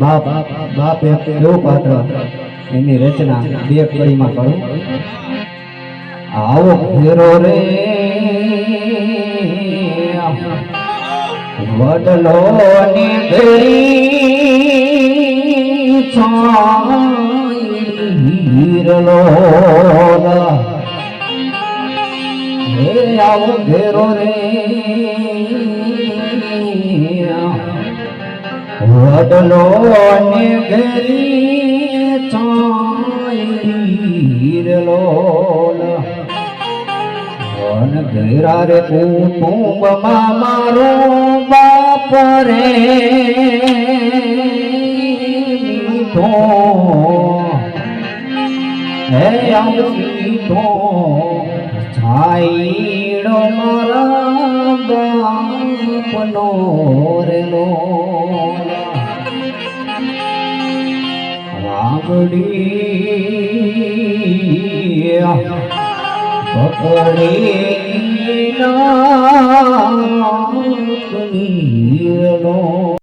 બાપ બાપ એક એવું પાત્ર એની રચના બે કડીમાં કરું. આવો ફેરો રે વડલો ને ગળી હીરલો હે આવો ફેરો રે વડલો ને ગરી ચાઈરલો વન ઘેરા રે કુટુંબમાં મારો બાપ રે તો હે આવો તો છાઈડો મારા બાપનો રેલો રાગડી પકડી